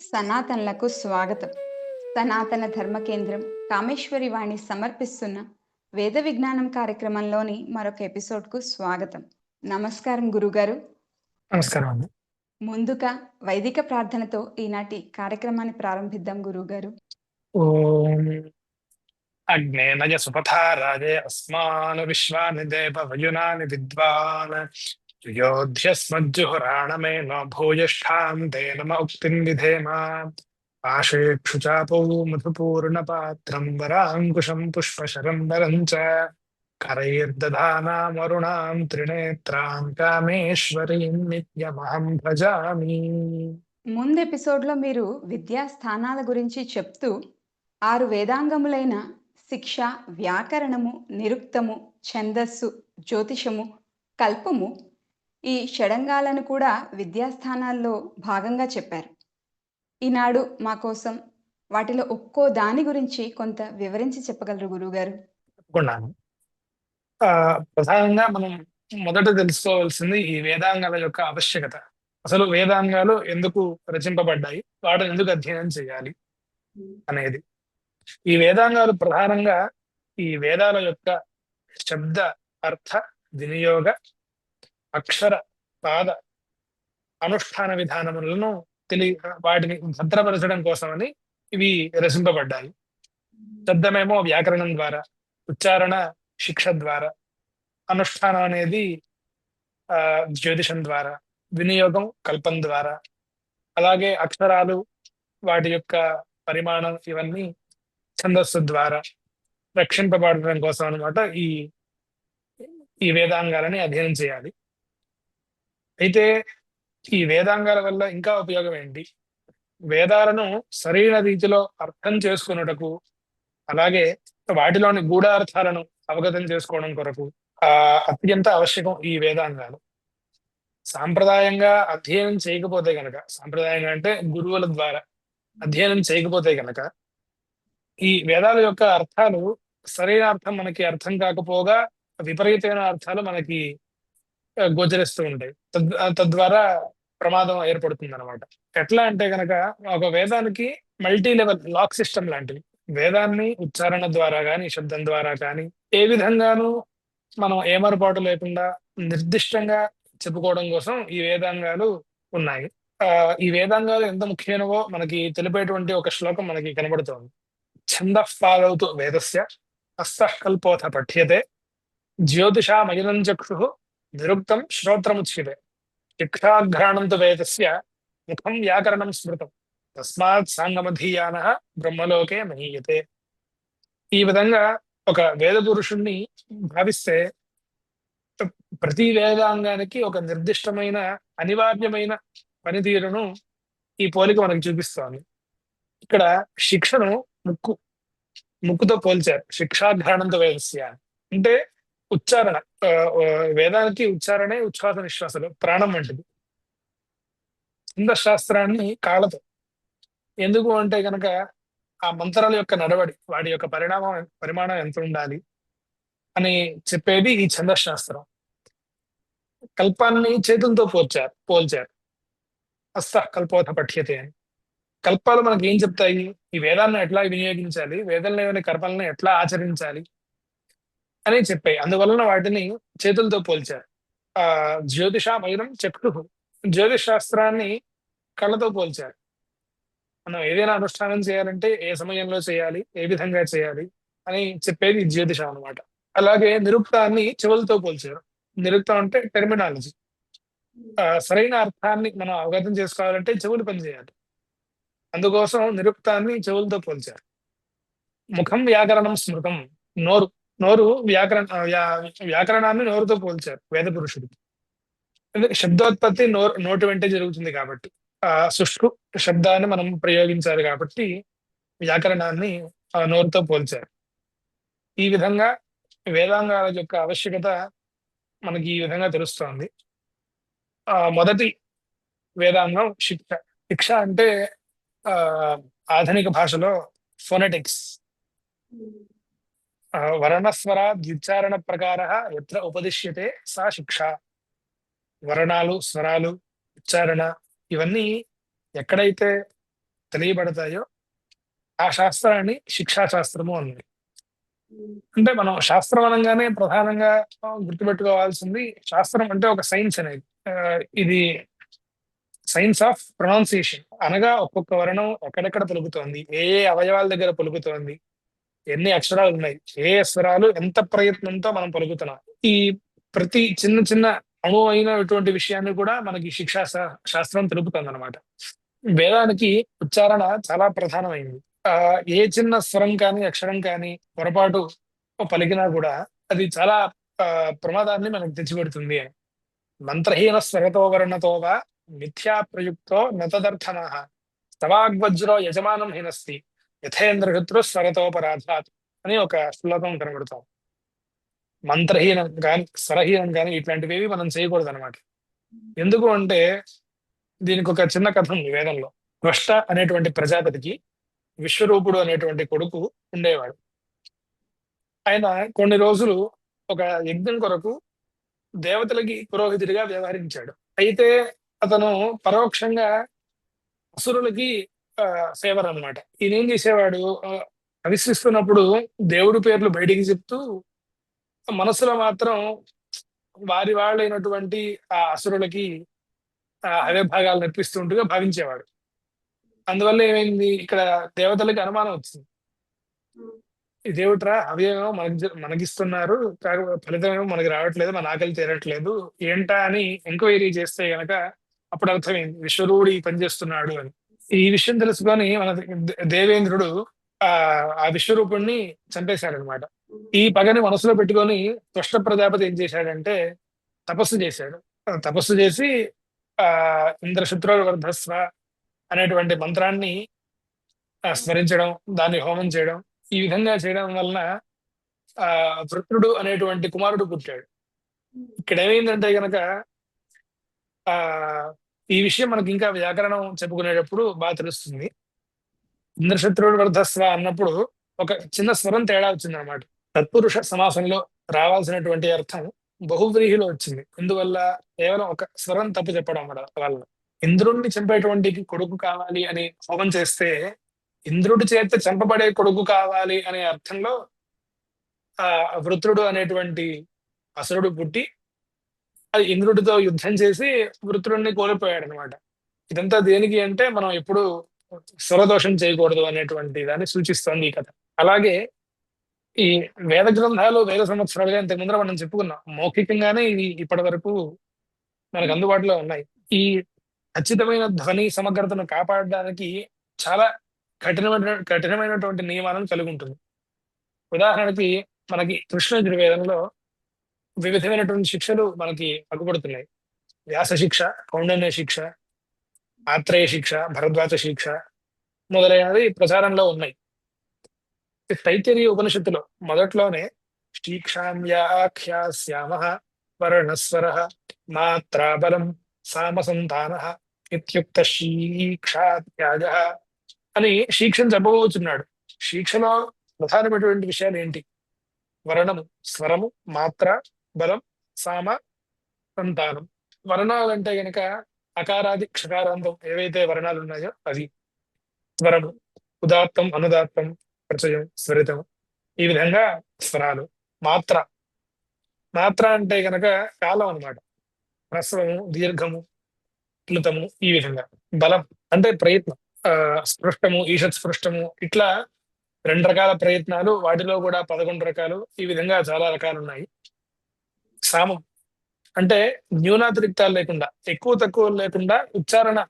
సనాతనలకు స్వాగతం. సనాతన ధర్మ కేంద్రం కామేశ్వరి వాణి సమర్పిస్తున్న వేద విజ్ఞానం కార్యక్రమంలోని మరొక ఎపిసోడ్కు స్వాగతం. నమస్కారం గురుగారు. నమస్కారం ముందుగా వైదిక ప్రార్థనతో ఈనాటి కార్యక్రమాన్ని ప్రారంభిద్దాం గురుగారు. అగ్నేనయ సుపథా రాజే అస్మాన్ విశ్వాని దేవ వయునాని విద్వాన్. యోధ్యస్మజ్జుహురాణమేన భూయిష్ఠాం తే నమ ఉక్తిం విధేమ పాశేక్షు చాపౌ మధుపూర్ణ పాత్రం వరాంకుశం పుష్పశరం వరం చ కరైర్దధానామరుణాం త్రినేత్రాం కామేశ్వరీం నిత్యమహం భజామి ముందు ఎపిసోడ్లో మీరు విద్యా స్థానాల గురించి చెప్తూ ఆరు వేదాంగములైన శిక్ష వ్యాకరణము నిరుక్తము ఛందస్సు జ్యోతిషము కల్పము ఈ షడంగాలను కూడా విద్యాస్థానాల్లో భాగంగా చెప్పారు. ఈనాడు మా కోసం వాటిలో ఒక్కో దాని గురించి కొంత వివరించి చెప్పగలరు గురువుగారు? తప్పకుండాను ఆ, ప్రధానంగా మనం మొదట తెలుసుకోవాల్సింది ఈ వేదాంగాల యొక్క ఆవశ్యకత. అసలు వేదాంగాలు ఎందుకు రచింపబడ్డాయి? వాటిని ఎందుకు అధ్యయనం చేయాలి అనేది. ఈ వేదాంగాలు ప్రధానంగా ఈ వేదాల యొక్క శబ్ద అర్థ వినియోగ అక్షర పాద అనుష్ఠాన విధానములను తెలి వాటిని భద్రపరచడం కోసమని ఇవి రచింపబడ్డాయి. శబ్దమేమో వ్యాకరణం ద్వారా ఉచ్చారణ శిక్ష ద్వారా అనుష్ఠానం అనేది ఆ జ్యోతిషం ద్వారా వినియోగం కల్పం ద్వారా అలాగే అక్షరాలు వాటి యొక్క పరిమాణం ఇవన్నీ ఛందస్సు ద్వారా రక్షింపబడడం కోసం అన్నమాట ఈ ఈ వేదాంగాలని అధ్యయనం చేయాలి. అయితే ఈ వేదాంగాల వల్ల ఇంకా ఉపయోగం ఏంటి? వేదాలను సరైన రీతిలో అర్థం చేసుకున్నటకు అలాగే వాటిలోని గూఢార్థాలను అవగతం చేసుకోవడం కొరకు ఆ అత్యంత ఆవశ్యకం ఈ వేదాంగాలు. సాంప్రదాయంగా అధ్యయనం చేయకపోతే గనక సాంప్రదాయంగా అంటే గురువుల ద్వారా అధ్యయనం చేయకపోతే గనక ఈ వేదాల యొక్క అర్థాలు సరైన అర్థం మనకి అర్థం కాకపోగా విపరీతమైన అర్థాలు మనకి గోచరిస్తూ ఉంటాయి. తద్వారా ప్రమాదం ఏర్పడుతుంది అనమాట ఎట్లా అంటే గనక ఒక వేదానికి మల్టీ లెవెల్ లాక్ సిస్టమ్ లాంటివి వేదాన్ని ఉచ్చారణ ద్వారా కానీ శబ్దం ద్వారా కానీ ఏ విధంగానూ మనం ఏమరపాటు లేకుండా నిర్దిష్టంగా చెప్పుకోవడం కోసం ఈ వేదాంగాలు ఉన్నాయి. ఆ ఈ వేదాంగాలు ఎంత ముఖ్యమైనవో మనకి తెలిపేటువంటి ఒక శ్లోకం మనకి కనబడుతోంది. ఛంద పాదవుతూ వేదస్య హస్తకల్పోథ పఠ్యతే జ్యోతిషామయనం చక్షు నిరుక్తం శ్రోత్రముచ్యతే శిక్షాఘ్రాణం తు వేదస్య ముఖం వ్యాకరణం స్మృతం తస్మాత్ సాంగమధీయాన బ్రహ్మలోకే మహీయతే ఈ విధంగా ఒక వేద పురుషుణ్ణి భావిస్తే ప్రతి వేదాంగానికి ఒక నిర్దిష్టమైన అనివార్యమైన పనితీరును ఈ పోలిక మనకు చూపిస్తోంది. ఇక్కడ శిక్షను ముక్కు ముక్కుతో పోల్చారు. శిక్షాఘ్రాణంతో వేదస్య. అంటే ఉచ్చారణ వేదానికి ఉచ్చారణే ఉచ్ఛ్వాస నిశ్వాసలు ప్రాణం వంటిది. కింద శాస్త్రాన్ని కాళ్ళతో ఎందుకు అంటే కనుక ఆ మంత్రాల యొక్క నడవడి వాటి యొక్క పరిణామం పరిమాణం ఎంత ఉండాలి అని చెప్పేది ఈ ఛందశాస్త్రం కల్పాన్ని చేతులతో పోల్చారు పోల్చారు. హస్త కల్పోత పఠ్యతే అని. కల్పాలు మనకి ఏం చెప్తాయి? ఈ వేదాన్ని ఎట్లా వినియోగించాలి? వేదంలోని కల్పాలను ఎట్లా ఆచరించాలి? అని చెప్పాయి అందువలన వాటిని చేతులతో పోల్చారు. ఆ జ్యోతిషామయురం చెక్కు జ్యోతిష్ శాస్త్రాన్ని కళ్ళతో పోల్చారు. మనం ఏదైనా అనుష్ఠానం చేయాలంటే ఏ సమయంలో చేయాలి ఏ విధంగా చేయాలి అని చెప్పేది జ్యోతిషం అన్నమాట. అలాగే నిరుక్తాన్ని చెవులతో పోల్చారు. నిరుక్తం అంటే టెర్మినాలజీ ఆ, సరైన అర్థాన్ని మనం అవగతం చేసుకోవాలంటే చెవులు పనిచేయాలి. అందుకోసం నిరుక్తాన్ని చెవులతో పోల్చారు. ముఖం వ్యాకరణం స్మృతం నోరు. నోరు వ్యాకరణ వ్యాకరణాన్ని నోరుతో పోల్చారు వేద పురుషుడికి శబ్దోత్పత్తి నోరు నోటి వెంటే జరుగుతుంది కాబట్టి ఆ సుష్కు శబ్దాన్ని మనం ప్రయోగించాలి కాబట్టి వ్యాకరణాన్ని నోరుతో పోల్చారు. ఈ విధంగా వేదాంగాల యొక్క ఆవశ్యకత మనకి ఈ విధంగా తెలుస్తోంది. ఆ మొదటి వేదాంగం శిక్ష. శిక్ష అంటే ఆ ఆధునిక భాషలో ఫోనెటిక్స్. వర్ణస్వర ద్యుచ్చారణ ప్రకార ఎత్ర ఉపదిశ్యతే సా శిక్ష. వర్ణాలు స్వరాలు ఉచ్చారణ ఇవన్నీ ఎక్కడైతే తెలియబడతాయో ఆ శాస్త్రాన్ని శిక్షాశాస్త్రము అన్నది అంటే మనం శాస్త్రం అనగానే ప్రధానంగా గుర్తుపెట్టుకోవాల్సింది శాస్త్రం అంటే ఒక సైన్స్ అనేది. ఇది సైన్స్ ఆఫ్ ప్రొనౌన్సియేషన్ అనగా ఒక్కొక్క వర్ణం ఎక్కడెక్కడ పలుకుతోంది ఏ ఏ అవయవాల దగ్గర పలుకుతోంది ఎన్ని అక్షరాలు ఉన్నాయి? ఏ స్వరాలు ఎంత ప్రయత్నంతో మనం పలుకుతున్నాం? ఈ ప్రతి చిన్న చిన్న అణు అయినటువంటి విషయాన్ని కూడా మనకి శిక్షా శాస్త్రం తెలుపుతుంది అనమాట వేదానికి ఉచ్చారణ చాలా ప్రధానమైంది. ఆ ఏ చిన్న స్వరం కానీ అక్షరం కానీ పొరపాటు పలికినా కూడా అది చాలా ఆ, ప్రమాదాన్ని మనకు తెచ్చిపెడుతుంది అని. మంత్రహీన స్వరతో వర్ణతోవా మిథ్యా ప్రయుక్తో నతదర్థనః స్తవాగ్వజ్రో యజమానం హీనస్తి. యథేంద్రశత్రు స్వరతోపరాధాత్ అని ఒక శ్లోకం కనబడతాం. మంత్రహీనం కానీ స్వరహీనం కానీ ఇట్లాంటివి మనం చేయకూడదు అనమాట ఎందుకు అంటే దీనికి ఒక చిన్న కథ ఉంది వేదంలో. త్వష్ట అనేటువంటి ప్రజాపతికి విశ్వరూపుడు అనేటువంటి కొడుకు ఉండేవాడు. ఆయన కొన్ని రోజులు ఒక యజ్ఞం కొరకు దేవతలకి పురోహితుడిగా వ్యవహరించాడు. అయితే అతను పరోక్షంగా అసురులకి సేవర్ అనమాట ఈయన ఏం చేసేవాడు? ఆ, దేవుడి పేర్లు బయటికి చెప్తూ మనసులో మాత్రం వారి వాళ్ళైనటువంటి ఆ అసురులకి ఆ అవే భాగాలు నేర్పిస్తుంటూగా భావించేవాడు. అందువల్ల ఏమైంది? ఇక్కడ దేవతలకి అనుమానం వచ్చింది. ఈ దేవుట్రా అవేమో మనకి మనకిస్తున్నారు కాకపోతే ఫలితం ఏమో మనకి రావట్లేదు మన ఆకలి తీరట్లేదు ఏంటా అని ఎంక్వైరీ చేస్తే గనక అప్పుడు అర్థమైంది. విశ్వరూడి ఈ పని చేస్తున్నాడు అని. ఈ విషయం తెలుసుకొని మన దేవేంద్రుడు ఆ ఆ విశ్వరూపుణ్ణి చంపేశాడనమాట ఈ పగని మనసులో పెట్టుకొని తుష్ట ప్రజాపతి ఏం చేశాడంటే తపస్సు చేశాడు. తపస్సు చేసి ఆ ఇంద్రశత్రు వర్ధస్వ అనేటువంటి మంత్రాన్ని స్మరించడం దాన్ని హోమం చేయడం ఈ విధంగా చేయడం వలన ఆ వృత్రుడు అనేటువంటి కుమారుడు పుట్టాడు. ఇక్కడ ఏమైందంటే గనక ఆ ఈ విషయం మనకి ఇంకా వ్యాకరణం చెప్పుకునేటప్పుడు బాగా తెలుస్తుంది. ఇంద్రశత్రుడు వర్ధస్వ అన్నప్పుడు ఒక చిన్న స్వరం తేడా వచ్చింది అనమాట తత్పురుష సమాసంలో రావాల్సినటువంటి అర్థం బహువ్రీహిలో వచ్చింది. అందువల్ల కేవలం ఒక స్వరం తప్పు చెప్పడం వల్ల ఇంద్రుణ్ణి చంపేటువంటి కొడుకు కావాలి అని హోమం చేస్తే ఇంద్రుడి చేత చంపబడే కొడుకు కావాలి అనే అర్థంలో ఆ వృత్రుడు అనేటువంటి అసురుడు పుట్టి ఇంద్రుడితో యుద్ధం చేసి వృత్రుడిని కోల్పోయాడు అనమాట ఇదంతా దేనికి అంటే మనం ఎప్పుడు స్వరదోషం చేయకూడదు అనేటువంటి దాన్ని సూచిస్తోంది ఈ కథ. అలాగే ఈ వేద గ్రంథాలు వేల సంవత్సరాలుగా ఇంతకు ముందర మనం చెప్పుకున్నాం. మౌఖికంగానే ఇవి ఇప్పటి వరకు మనకు అందుబాటులో ఉన్నాయి. ఈ ఖచ్చితమైన ధ్వని సమగ్రతను కాపాడడానికి చాలా కఠినమైన కఠినమైనటువంటి నియమాలను కలిగి ఉంటుంది. ఉదాహరణకి మనకి కృష్ణ యజుర్వేదంలో వివిధమైనటువంటి శిక్షలు మనకి అగ్గుపడుతున్నాయి వ్యాస శిక్ష కౌండన్య శిక్ష ఆత్రేయ శిక్ష భరద్వాజ శిక్ష మొదలైనవి ప్రచారంలో ఉన్నాయి. తైతరీయ ఉపనిషత్తులో మొదట్లోనే శ్యామ వర్ణస్వర మాత్రాబలం సామసంతాన ఇత్యుక్త శిక్షాత్యాగ అని శీక్షను చెప్పబోతున్నాడు. శిక్షలో ప్రధానమైనటువంటి విషయాలు ఏంటి? వర్ణము స్వరము మాత్ర బలం సామ సంతానం. వర్ణాలు అంటే గనక అకారాది క్షకారాంతం ఏవైతే వర్ణాలు ఉన్నాయో అవి. స్వరము ఉదాత్తం అనుదాత్తం ప్రచయం స్వరితం. ఈ విధంగా స్వరాలు. మాత్ర. మాత్ర అంటే గనక కాలం అన్నమాట. హ్రస్వము దీర్ఘము ప్లుతము ఈ విధంగా. బలం అంటే ప్రయత్నం. ఆ స్పృష్టము ఈషత్ స్పృష్టము ఇట్లా రెండు రకాల ప్రయత్నాలు వాటిలో కూడా పదకొండు రకాలు ఈ విధంగా చాలా రకాలు ఉన్నాయి. సామం. అంటే న్యూనాతిరిక్తాలు లేకుండా ఎక్కువ తక్కువ లేకుండా ఉచ్చారణ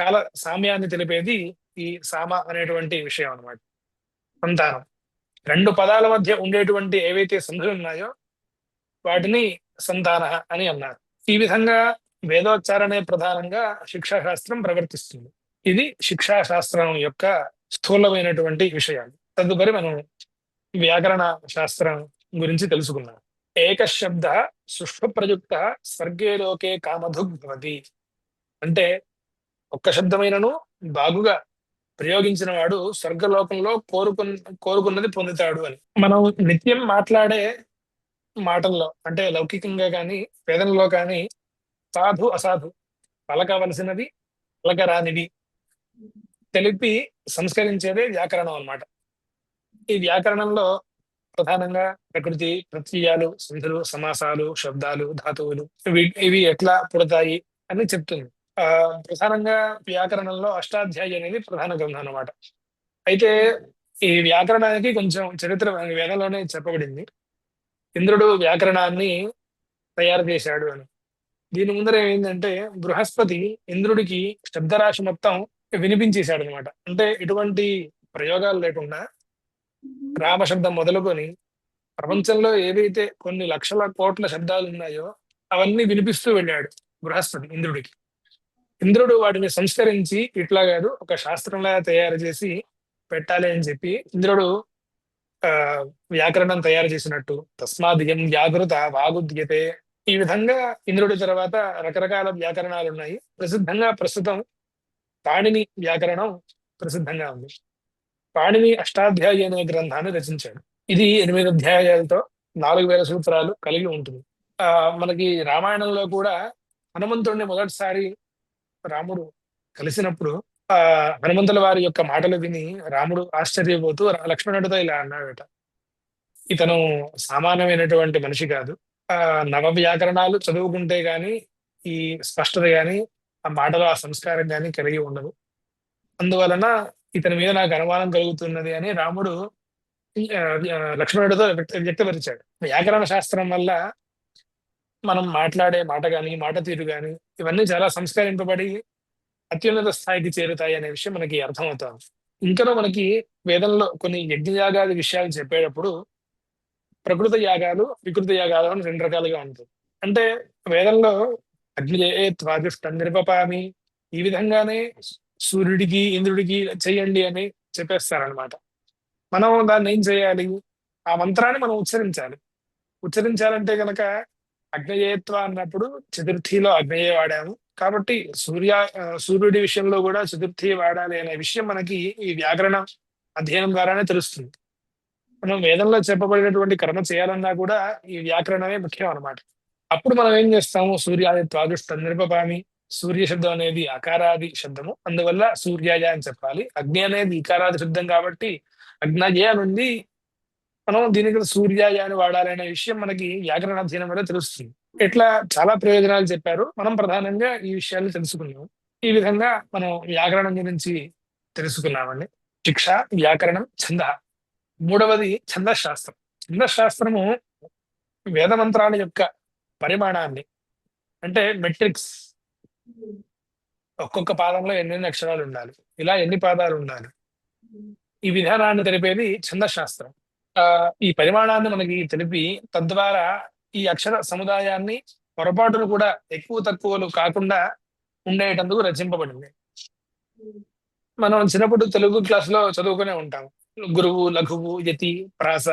కాల సామ్యాన్ని తెలిపేది ఈ సామ అనేటువంటి విషయం అన్నమాట. సంతానం. రెండు పదాల మధ్య ఉండేటువంటి ఏవైతే సంధులు ఉన్నాయో వాటిని సంతాన అని అన్నారు. ఈ విధంగా వేదోచ్చారణే ప్రధానంగా శిక్షాశాస్త్రం ప్రవర్తిస్తుంది. ఇది శిక్షాశాస్త్రం యొక్క స్థూలమైనటువంటి విషయాలు. తదుపరి మనం వ్యాకరణ శాస్త్రం గురించి తెలుసుకున్నాం ఏక శబ్ద సుష్ఠు ప్రయుక్త స్వర్గే లోకే కామధుగ్ భవతి అంటే ఒక్క శబ్దమైనను బాగుగా ప్రయోగించిన వాడు స్వర్గలోకంలో కోరుకున్న కోరుకున్నది పొందుతాడు అని. మనం నిత్యం మాట్లాడే మాటల్లో అంటే లౌకికంగా కానీ పేదలలో కానీ సాధు అసాధు పలకవలసినవి పలకరానివి తెలిపి సంస్కరించేదే వ్యాకరణం అన్నమాట. ఈ వ్యాకరణంలో ప్రధానంగా ప్రకృతి ప్రత్యయాలు సంధులు సమాసాలు శబ్దాలు ధాతువులు ఇవి ఇవి ఎట్లా పుడతాయి అని చెప్తుంది. ఆ ప్రధానంగా వ్యాకరణంలో అష్టాధ్యాయి అనేది ప్రధాన గ్రంథం అన్నమాట. అయితే ఈ వ్యాకరణానికి కొంచెం చరిత్ర వేదంలోనే చెప్పబడింది. ఇంద్రుడు వ్యాకరణాన్ని తయారు చేశాడు అని. దీని ముందర ఏంటంటే బృహస్పతి ఇంద్రుడికి శబ్దరాశి మొత్తం వినిపించేశాడు అనమాట అంటే ఎటువంటి ప్రయోగాలు లేకుండా Mm-hmm. రామశబ్దం మొదలుకొని ప్రపంచంలో ఏవైతే కొన్ని లక్షల కోట్ల శబ్దాలు ఉన్నాయో అవన్నీ వినిపిస్తూ వెళ్ళాడు బృహస్పతి ఇంద్రుడికి. ఇంద్రుడు వాటిని సంస్కరించి ఇట్లా కాదు ఒక శాస్త్రంలా తయారు చేసి పెట్టాలి అని చెప్పి ఇంద్రుడు ఆ వ్యాకరణం తయారు చేసినట్టు. తస్మాదియం జాగృత వాగుద్యతే. ఈ విధంగా ఇంద్రుడి తర్వాత రకరకాల వ్యాకరణాలు ఉన్నాయి ప్రసిద్ధంగా ప్రస్తుతం పాణిని వ్యాకరణం ప్రసిద్ధంగా ఉంది. పాణిని అష్టాధ్యాయి అనే గ్రంథాన్ని రచించాడు. ఇది ఎనిమిది అధ్యాయాలతో నాలుగు వేల సూత్రాలు కలిగి ఉంటుంది. ఆ మనకి రామాయణంలో కూడా హనుమంతుడిని మొదటిసారి రాముడు కలిసినప్పుడు ఆ హనుమంతుల వారి యొక్క మాటలు విని రాముడు ఆశ్చర్యపోతూ లక్ష్మణుడితో ఇలా అన్నాడట. ఇతను సామాన్యమైనటువంటి మనిషి కాదు. ఆ నవ వ్యాకరణాలు చదువుకుంటే గాని ఈ స్పష్టత గాని ఆ మాటలో ఆ సంస్కారం గాని కలిగి ఉండదు అందువలన ఇతని మీద నాకు అనుమానం కలుగుతున్నది అని రాముడు లక్ష్మణుడితో వ్యక్త వ్యక్తపరిచాడు. వ్యాకరణ శాస్త్రం వల్ల మనం మాట్లాడే మాట కానీ మాట తీరు కానీ ఇవన్నీ చాలా సంస్కరింపబడి అత్యున్నత స్థాయికి చేరుతాయి అనే విషయం మనకి అర్థమవుతుంది. ఇంకా మనకి వేదంలో కొన్ని యజ్ఞయాగాది విషయాలు చెప్పేటప్పుడు ప్రకృత యాగాలు వికృత యాగాలు అని రెండు రకాలుగా ఉంటుంది. అంటే వేదంలో అగ్ని త్వాదిష్ట నిర్పపామి ఈ విధంగానే సూర్యుడికి ఇంద్రుడికి చెయ్యండి అని చెప్పేస్తారనమాట మనం దాన్ని ఏం చేయాలి? ఆ మంత్రాన్ని మనం ఉచ్చరించాలి. ఉచ్చరించాలంటే గనక అగ్నేయత్వ అన్నప్పుడు చతుర్థిలో అగ్నేయ వాడాము. కాబట్టి సూర్య సూర్యుడి విషయంలో కూడా చతుర్థి వాడాలి అనే విషయం మనకి ఈ వ్యాకరణ అధ్యయనం ద్వారానే తెలుస్తుంది. మనం వేదంలో చెప్పబడినటువంటి కర్మ చేయాలన్నా కూడా ఈ వ్యాకరణమే ముఖ్యం అన్నమాట అప్పుడు మనం ఏం చేస్తాము? సూర్యాది త్వాదుష్ట నిర్పపామి సూర్య శబ్దం అనేది అకారాది శబ్దము. అందువల్ల సూర్యాయ అని చెప్పాలి. అగ్ని అనేది ఇకారాది శబ్దం కాబట్టి అగ్నయ నుండి మనం దీనికి సూర్యాయ అని వాడాలి అనే విషయం మనకి వ్యాకరణ అధ్యయనం వల్ల తెలుస్తుంది. ఇట్లా చాలా ప్రయోజనాలు చెప్పారు. మనం ప్రధానంగా ఈ విషయాలు తెలుసుకున్నాం ఈ విధంగా మనం వ్యాకరణం గురించి తెలుసుకున్నామండి. శిక్ష వ్యాకరణం ఛంద. మూడవది ఛందశాస్త్రం. ఛందశాస్త్రము వేద మంత్రాల యొక్క పరిమాణాన్ని అంటే మెట్రిక్స్ ఒక్కొక్క పాదంలో ఎన్నెన్ని అక్షరాలు ఉండాలి ఇలా ఎన్ని పాదాలు ఉండాలి. ఈ విధానాన్ని తెలిపేది ఛందశాస్త్రం. ఆ ఈ పరిమాణాన్ని మనకి తెలిపి తద్వారా ఈ అక్షర సముదాయాన్ని పొరపాటును కూడా ఎక్కువ తక్కువలు కాకుండా ఉండేటందుకు రచింపబడింది. మనం చిన్నప్పుడు తెలుగు క్లాసులో చదువుకునే ఉంటాం. గురువు లఘువు యతి ప్రాస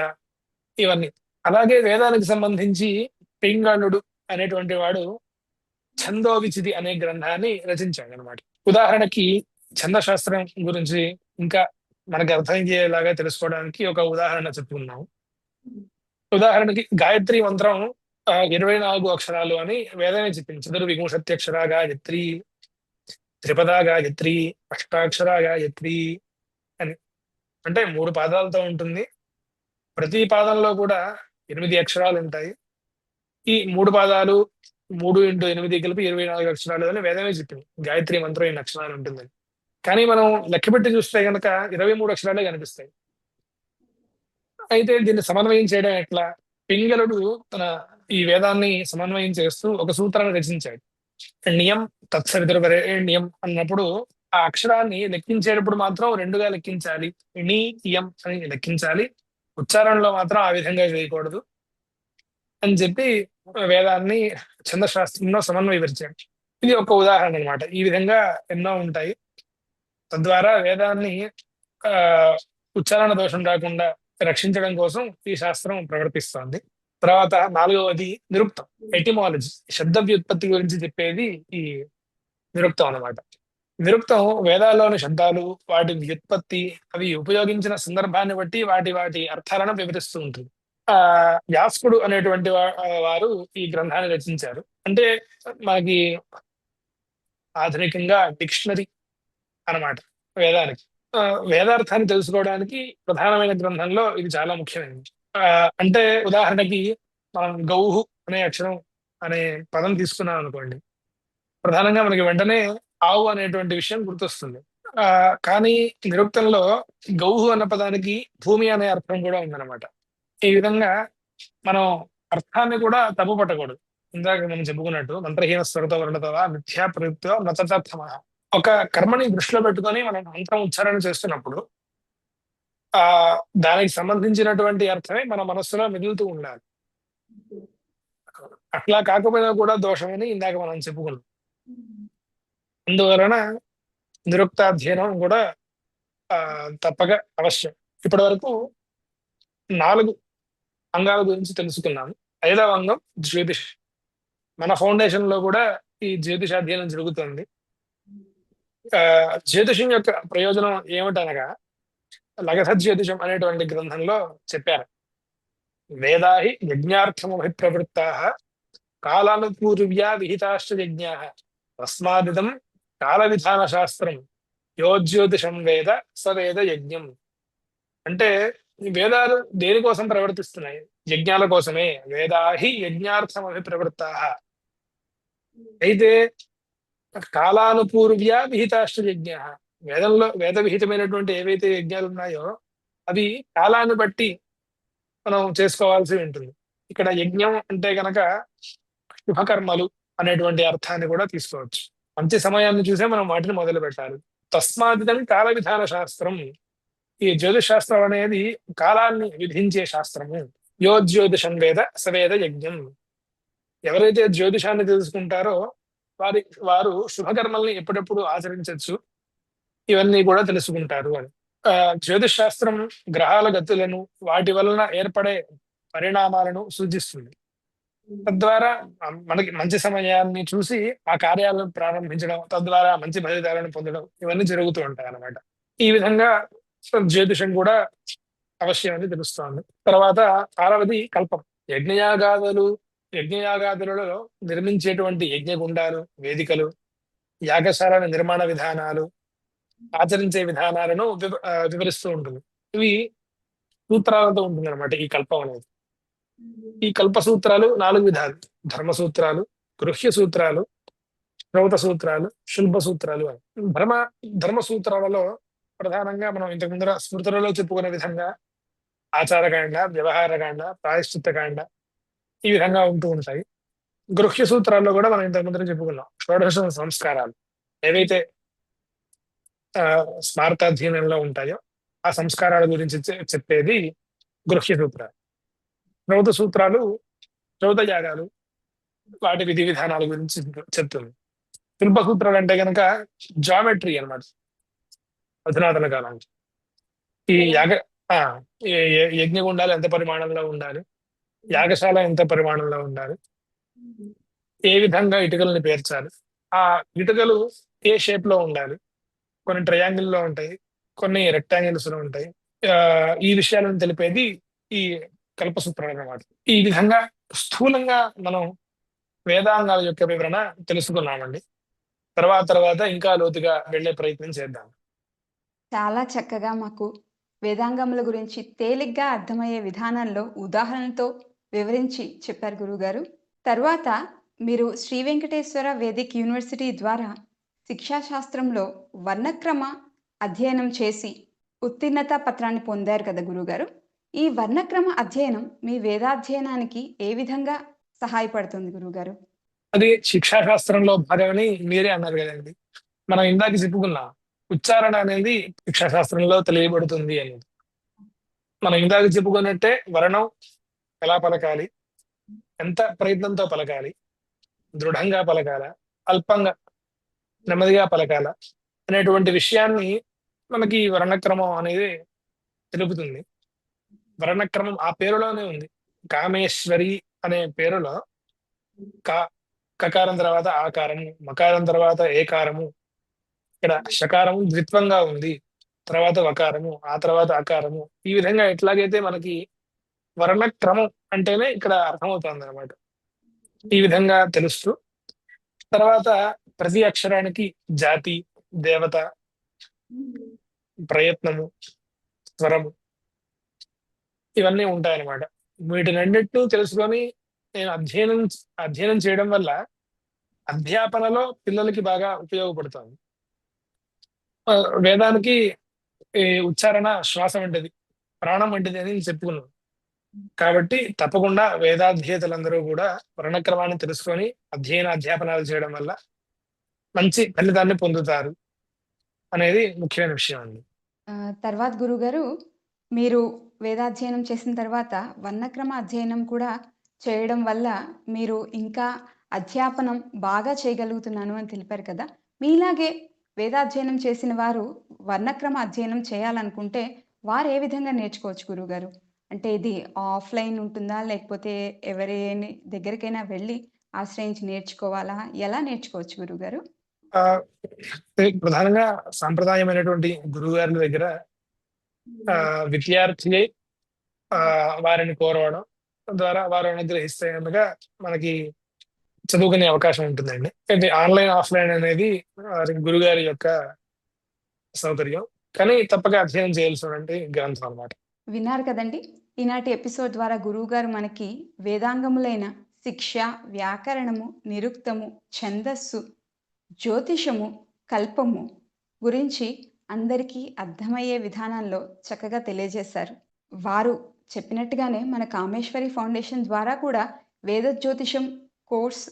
ఇవన్నీ. అలాగే వేదానికి సంబంధించి పింగళుడు అనేటువంటి వాడు ఛందోవిచితి అనే గ్రంథాన్ని రచించాడు అనమాట ఉదాహరణకి ఛందశాస్త్రం గురించి ఇంకా మనకు అర్థమయ్యేలాగా తెలుసుకోవడానికి ఒక ఉదాహరణ చెప్పుకున్నాం ఉదాహరణకి గాయత్రి మంత్రం ఆ, ఇరవై నాలుగు అక్షరాలు అని వేదమే చెప్పింది. చతుర్వింశతి అక్షర గాయత్రి త్రిపదా గాయత్రి అష్టాక్షర గాయత్రి అని. అంటే మూడు పాదాలతో ఉంటుంది. ప్రతి పాదంలో కూడా ఎనిమిది అక్షరాలు ఉంటాయి. ఈ మూడు పాదాలు మూడు ఇంటూ ఎనిమిది కలిపి ఇరవై నాలుగు అక్షరాలు అని వేదమే చెప్పింది. గాయత్రి మంత్రం ఎన్ని అక్షరాలు ఉంటుందని. కానీ మనం లెక్కపెట్టి చూస్తే కనుక ఇరవై మూడు అక్షరాలే కనిపిస్తాయి. అయితే దీన్ని సమన్వయం చేయడం ఎట్లా? పింగళుడు తన ఈ వేదాన్ని సమన్వయం చేస్తూ ఒక సూత్రాన్ని రచించాడు. నియం తత్సరితరువరే నియం అన్నప్పుడు ఆ అక్షరాన్ని లెక్కించేటప్పుడు మాత్రం రెండుగా లెక్కించాలి. ని ఇయం అని లెక్కించాలి. ఉచ్చారణలో మాత్రం ఆ విధంగా చేయకూడదు అని చెప్పి వేదాన్ని ఛందశాస్త్రంలో సమన్వయపరిచాడు ఇది ఒక ఉదాహరణ అన్నమాట. ఈ విధంగా ఎన్నో ఉంటాయి. తద్వారా వేదాన్ని ఆ ఉచ్చారణ దోషం రాకుండా రక్షించడం కోసం ఈ శాస్త్రం ప్రవర్తిస్తోంది. తర్వాత నాలుగవది నిరుక్తం ఎటిమాలజీ శబ్ద వ్యుత్పత్తి గురించి చెప్పేది ఈ నిరుక్తం అన్నమాట. నిరుక్తం వేదాల్లోని శబ్దాలు వాటి వ్యుత్పత్తి అవి ఉపయోగించిన సందర్భాన్ని బట్టి వాటి వాటి అర్థాలను వివరిస్తూ ఉంటుంది. యాస్కుడు అనేటువంటి వారు ఈ గ్రంథాన్ని రచించారు. అంటే మనకి ఆధునికంగా డిక్షనరీ అన్నమాట వేదానికి. వేదార్థాన్ని తెలుసుకోవడానికి ప్రధానమైన గ్రంథంలో ఇది చాలా ముఖ్యమైనది. అంటే ఉదాహరణకి మనం గౌహు అనే అక్షరం అనే పదం తీసుకున్నాం అనుకోండి ప్రధానంగా మనకి వెంటనే ఆవు అనేటువంటి విషయం గుర్తొస్తుంది. ఆ కానీ నిరుక్తంలో గౌహు అన్న పదానికి భూమి అనే అర్థం కూడా ఉందన్నమాట. ఈ విధంగా మనం అర్థాన్ని కూడా తప్పు పట్టకూడదు. ఇందాక మనం చెప్పుకున్నట్టు మంత్రహీన స్వరతో వర్ణతవా మిథ్యా ప్రయుక్తో నతతమ ఒక కర్మని దృష్టిలో పెట్టుకొని మనం మంత్రం ఉచ్చారణ చేస్తున్నప్పుడు ఆ దానికి సంబంధించినటువంటి అర్థమే మన మనస్సులో మిగులుతూ ఉండాలి. అట్లా కాకపోయినా కూడా దోషమని ఇందాక మనం చెప్పుకున్నాం. అందువలన నిరుక్తాధ్యయనం కూడా ఆ తప్పక అవశ్యం. ఇప్పటి వరకు నాలుగు అంగాల గురించి తెలుసుకున్నాము ఐదవ అంగం జ్యోతిష్. మన ఫౌండేషన్లో కూడా ఈ జ్యోతిష అధ్యయనం జరుగుతుంది. ఆ జ్యోతిషం యొక్క ప్రయోజనం ఏమిటనగా లగధ జ్యోతిషం అనేటువంటి గ్రంథంలో చెప్పారు. వేదాహి యజ్ఞార్థమభిప్రవృత్తా కాలానుపూర్వ్యా విహితాశ్చ యజ్ఞా తస్మాదిదం కాల విధాన శాస్త్రం యోజ్యోతిషం వేద సవేద యజ్ఞం. అంటే వేదాలు దేనికోసం ప్రవర్తిస్తున్నాయి? యజ్ఞాల కోసమే. వేదాహి యజ్ఞార్థం అభిప్రవృత్తా అయితే కాలానుపూర్వ్య విహితాష్ట యజ్ఞ. వేదంలో వేద విహితమైనటువంటి ఏవైతే యజ్ఞాలు ఉన్నాయో అవి కాలాన్ని బట్టి మనం చేసుకోవాల్సి ఉంటుంది. ఇక్కడ యజ్ఞం అంటే గనక శుభకర్మలు అనేటువంటి అర్థాన్ని కూడా తీసుకోవచ్చు. మంచి సమయాన్ని చూసే మనం వాటిని మొదలు పెట్టాలి తస్మాదిదం కాల విధాన శాస్త్రం ఈ జ్యోతిశాస్త్రం అనేది కాలాన్ని విధించే శాస్త్రము. యో జ్యోతిషం వేద సవేద యజ్ఞం. ఎవరైతే జ్యోతిషాన్ని తెలుసుకుంటారో వారి వారు శుభకర్మల్ని ఎప్పుడెప్పుడు ఆచరించవచ్చు ఇవన్నీ కూడా తెలుసుకుంటారు అని. ఆ, జ్యోతిష్ శాస్త్రం గ్రహాల గతులను వాటి వలన ఏర్పడే పరిణామాలను సూచిస్తుంది. తద్వారా మనకి మంచి సమయాన్ని చూసి ఆ కార్యాలను ప్రారంభించడం తద్వారా మంచి ఫలితాలను పొందడం ఇవన్నీ జరుగుతూ ఉంటాయి అన్నమాట ఈ విధంగా జ్యోతిషం కూడా అవశ్యం అని తెలుస్తోంది. తర్వాత ఆరవది కల్పం. యజ్ఞయాగాదులు యజ్ఞయాగాదులలో నిర్మించేటువంటి యజ్ఞగుండాలు వేదికలు యాగశాల నిర్మాణ విధానాలు ఆచరించే విధానాలను వివ- వివరిస్తూ ఉంటుంది. ఇవి సూత్రాలతో ఉంటుంది అనమాట ఈ కల్పం అనేది. ఈ కల్ప సూత్రాలు నాలుగు విధాలు. ధర్మ సూత్రాలు గృహ్య సూత్రాలు శ్రౌత సూత్రాలు శుల్భ సూత్రాలు అని. ధర్మ ధర్మ సూత్రాలలో ప్రధానంగా మనం ఇంతకు ముందర స్మృతులలో చెప్పుకునే విధంగా ఆచారకాండ వ్యవహారకాండ ప్రాయశ్చిత్తకాండ ఈ విధంగా ఉంటూ ఉంటాయి. గృహ్య సూత్రాల్లో కూడా మనం ఇంతకు ముందర చెప్పుకున్నాం. షోడశ సంస్కారాలు ఏవైతే ఆ, స్మార్తాధ్యయనంలో ఉంటాయో ఆ సంస్కారాల గురించి చెప్పేది గృహ్య సూత్రాలు. శ్రౌత సూత్రాలు శ్రౌత యాగాలు వాటి విధి విధానాల గురించి చెప్తుంది. శిల్పసూత్రాలు అంటే కనుక జామెట్రీ అన్నమాట. అధునాతన కాలం. ఈ యాగ ఆ, ఈ యజ్ఞగుండాలు ఎంత పరిమాణంలో ఉండాలి? యాగశాల ఎంత పరిమాణంలో ఉండాలి? ఏ విధంగా ఇటుకల్ని పేర్చాలి? ఆ ఇటుకలు ఏ షేప్లో ఉండాలి? కొన్ని ట్రయాంగిల్లో ఉంటాయి కొన్ని రెక్టాంగిల్స్లో ఉంటాయి. ఆ, ఈ విషయాలను తెలిపేది ఈ కల్పసూత్రాలు అన్నమాట. ఈ విధంగా స్థూలంగా మనం వేదాంగాల యొక్క వివరణ తెలుసుకున్నామండి. తర్వాత తర్వాత ఇంకా లోతుగా వెళ్ళే ప్రయత్నం చేద్దాం. చాలా చక్కగా మాకు వేదాంగముల గురించి తేలిగ్గా అర్థమయ్యే విధానంలో ఉదాహరణతో వివరించి చెప్పారు గురుగారు. తర్వాత మీరు శ్రీ వెంకటేశ్వర వేదిక్ యూనివర్సిటీ ద్వారా శిక్షాశాస్త్రంలో వర్ణక్రమ అధ్యయనం చేసి ఉత్తీర్ణత పత్రాన్ని పొందారు కదా గురుగారు. ఈ వర్ణక్రమ అధ్యయనం మీ వేదాధ్యయనానికి ఏ విధంగా సహాయపడుతుంది గురుగారు? అది శిక్షాశాస్త్రంలో భాగమని మీరే అన్నారు కదండి. మనం ఇందాక చెప్పుకున్నాం. ఉచ్చారణ అనేది శాస్త్రంలో తెలియబడుతుంది అనేది మనం ఇందాక చెప్పుకున్నట్టే వర్ణం ఎలా పలకాలి? ఎంత ప్రయత్నంతో పలకాలి? దృఢంగా పలకాల? అల్పంగా? నెమ్మదిగా పలకాల? అనేటువంటి విషయాన్ని మనకి ఈ వర్ణక్రమం అనేది తెలుపుతుంది. వర్ణక్రమం ఆ పేరులోనే ఉంది. కామేశ్వరి అనే పేరులో కా కకారం తర్వాత ఆకారము మకారం తర్వాత ఏకారము ఇక్కడ షకారము ద్విత్వంగా ఉంది. తర్వాత వకారము ఆ తర్వాత అకారము. ఈ విధంగా ఎట్లాగైతే మనకి వర్ణక్రమం అంటేనే ఇక్కడ అర్థమవుతుంది అనమాట ఈ విధంగా తెలుస్తూ తర్వాత ప్రతి అక్షరానికి జాతి దేవత ప్రయత్నము స్వరము ఇవన్నీ ఉంటాయన్నమాట. వీటినన్నిటిని తెలుసుకొని నేను అధ్యయనం అధ్యయనం చేయడం వల్ల అధ్యాపనలో పిల్లలకి బాగా ఉపయోగపడుతుంది. వేదానికి ఉచ్చారణ శ్వాస వంటిది ప్రాణం వంటిది అని చెప్పుకున్నాం కాబట్టి తప్పకుండా వేదాధ్యేతలందరూ కూడా వర్ణక్రమాన్ని తెలుసుకొని అధ్యయన అధ్యాపనాలు చేయడం వల్ల మంచి ఫలితాన్ని పొందుతారు అనేది ముఖ్యమైన విషయం అండి. ఆ, తర్వాత గురుగారు మీరు వేదాధ్యయనం చేసిన తర్వాత వర్ణక్రమ అధ్యయనం కూడా చేయడం వల్ల మీరు ఇంకా అధ్యాపనం బాగా చేయగలుగుతున్నాను అని తెలిపారు కదా. మీలాగే వేదాధ్యయనం చేసిన వారు వర్ణక్రమ అధ్యయనం చేయాలనుకుంటే వారు ఏ విధంగా నేర్చుకోవచ్చు గురుగారు అంటే ఇది ఆఫ్లైన్ ఉంటుందా? లేకపోతే ఎవరి దగ్గరికైనా వెళ్ళి ఆశ్రయించి నేర్చుకోవాలా? ఎలా నేర్చుకోవచ్చు గురుగారు ప్రధానంగా సాంప్రదాయమైనటువంటి గురువుగారి దగ్గర ఆ, విద్యార్థి ఆ, వారిని కోరవడం ద్వారా వారు అనుగ్రహిస్తే కనుక మనకి చదువుకునే అవకాశం ఉంటుందండి. అంటే ఆన్లైన్ ఆఫ్లైన్ అనేది గురుగారి యొక్క సౌకర్యం. కానీ తప్పక అధ్యయనం చేయాల్సినటువంటి గ్రంథం అనమాట విన్నారు కదండి. ఈనాటి ఎపిసోడ్ ద్వారా గురువుగారు మనకి వేదాంగములైన శిక్ష వ్యాకరణము నిరుక్తము ఛందస్సు జ్యోతిషము కల్పము గురించి అందరికీ అర్థమయ్యే విధానంలో చక్కగా తెలియజేశారు. వారు చెప్పినట్టుగానే మన కామేశ్వరి ఫౌండేషన్ ద్వారా కూడా వేద జ్యోతిషం కోర్స్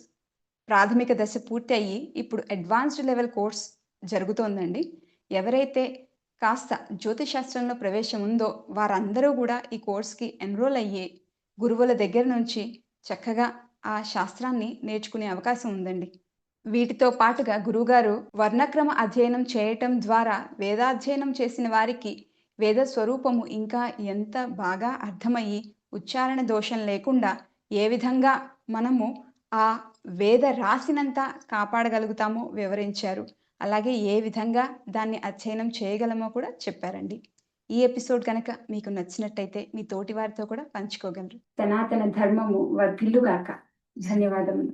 ప్రాథమిక దశ పూర్తి అయ్యి ఇప్పుడు అడ్వాన్స్డ్ లెవెల్ కోర్స్ జరుగుతోందండి. ఎవరైతే కాస్త జ్యోతిశాస్త్రంలో ప్రవేశం ఉందో వారందరూ కూడా ఈ కోర్స్కి ఎన్రోల్ అయ్యి గురువుల దగ్గర నుంచి చక్కగా ఆ శాస్త్రాన్ని నేర్చుకునే అవకాశం ఉందండి. వీటితో పాటుగా గురువుగారు వర్ణక్రమ అధ్యయనం చేయటం ద్వారా వేదాధ్యయనం చేసిన వారికి వేద స్వరూపము ఇంకా ఎంత బాగా అర్థమయ్యి ఉచ్చారణ దోషం లేకుండా ఏ విధంగా మనము ఆ వేద రాసినంత కాపాడగలుగుతామో వివరించారు. అలాగే ఏ విధంగా దాన్ని అధ్యయనం చేయగలమో కూడా చెప్పారండి. ఈ ఎపిసోడ్ కనుక మీకు నచ్చినట్టయితే మీ తోటి వారితో కూడా పంచుకోగలరు. సనాతన ధర్మము వర్ధిల్లుగాక. ధన్యవాదములు.